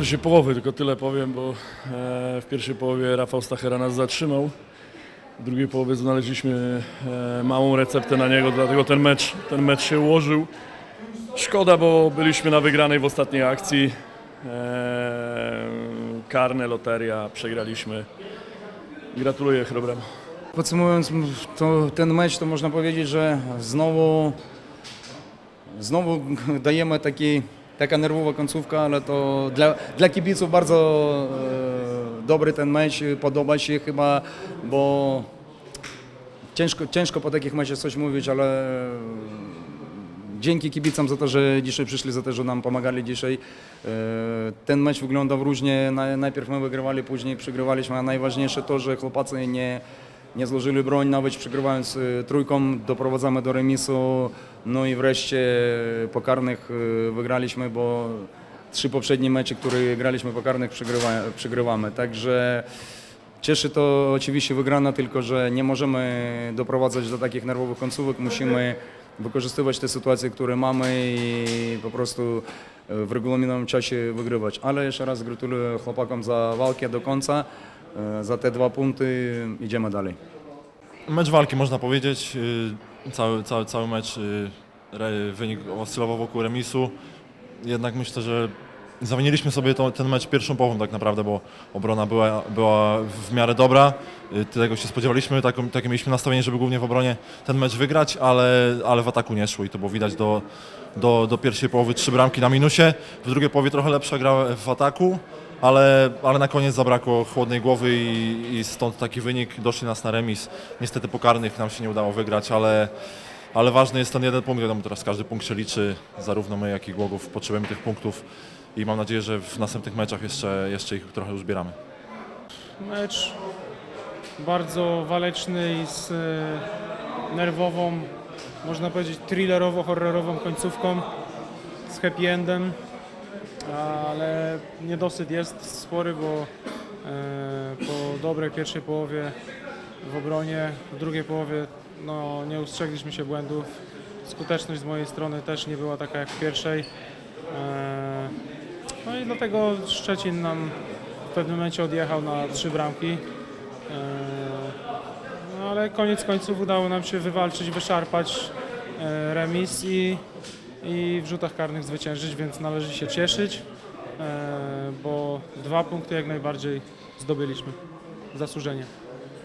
pierwszej połowy, tylko tyle powiem, bo e, w pierwszej połowie Rafał Stachera nas zatrzymał. W drugiej połowie znaleźliśmy e, małą receptę na niego, dlatego ten mecz, ten mecz się ułożył. Szkoda, bo byliśmy na wygranej w ostatniej akcji. E, karne, loteria, przegraliśmy. Gratuluję Chrobremu. Podsumowując to, ten mecz, to można powiedzieć, że znowu, znowu dajemy taki, taka nerwowa końcówka, ale to dla, dla kibiców bardzo e, dobry ten mecz, podoba się chyba, bo ciężko, ciężko po takich meczach coś mówić, ale dzięki kibicom za to, że dzisiaj przyszli, za to, że nam pomagali dzisiaj. E, Ten mecz wyglądał różnie. Na- Najpierw my wygrywali, później przegrywaliśmy, a najważniejsze to, że chłopacy nie, nie złożyli broń, nawet przegrywając e, trójką, doprowadzamy do remisu. No i wreszcie po karnych e, wygraliśmy, bo trzy poprzednie mecze, które graliśmy po karnych, przegrywa, przegrywamy. Także Cieszy to oczywiście wygrana, tylko że nie możemy doprowadzać do takich nerwowych końcówek. Musimy wykorzystywać te sytuacje, które mamy i po prostu e, w regulaminowym czasie wygrywać. Ale jeszcze raz gratuluję chłopakom za walkę do końca, za te dwa punkty. Idziemy dalej. Mecz walki można powiedzieć. y, Cały, cały, cały mecz y, wynik oscylował wokół remisu. Jednak myślę, że zawiniliśmy sobie to, ten mecz pierwszą połową tak naprawdę, bo obrona była, była w miarę dobra. Y, Tego się spodziewaliśmy, taką, takie mieliśmy nastawienie, żeby głównie w obronie ten mecz wygrać, ale, ale w ataku nie szło i to było widać do, do, do pierwszej połowy trzy bramki na minusie. W drugiej połowie trochę lepsza gra w ataku, ale, ale na koniec zabrakło chłodnej głowy i, i stąd taki wynik. Doszli nas na remis. Niestety po karnych nam się nie udało wygrać, ale, ale ważny jest ten jeden punkt. Wiadomo, teraz każdy punkt się liczy. Zarówno my, jak i Głogów potrzebujemy tych punktów i mam nadzieję, że w następnych meczach jeszcze, jeszcze ich trochę uzbieramy. Mecz bardzo waleczny i z e, nerwową, można powiedzieć thrillerowo-horrorową końcówką, z happy endem, ale niedosyt jest spory, bo e, po dobrej pierwszej połowie w obronie, w drugiej połowie no, nie ustrzegliśmy się błędów. Skuteczność z mojej strony też nie była taka jak w pierwszej. E, No i dlatego Szczecin nam w pewnym momencie odjechał na trzy bramki. Eee, No ale koniec końców udało nam się wywalczyć, wyszarpać e, remis i, i w rzutach karnych zwyciężyć, więc należy się cieszyć, e, bo dwa punkty jak najbardziej zdobyliśmy. Zasłużenie.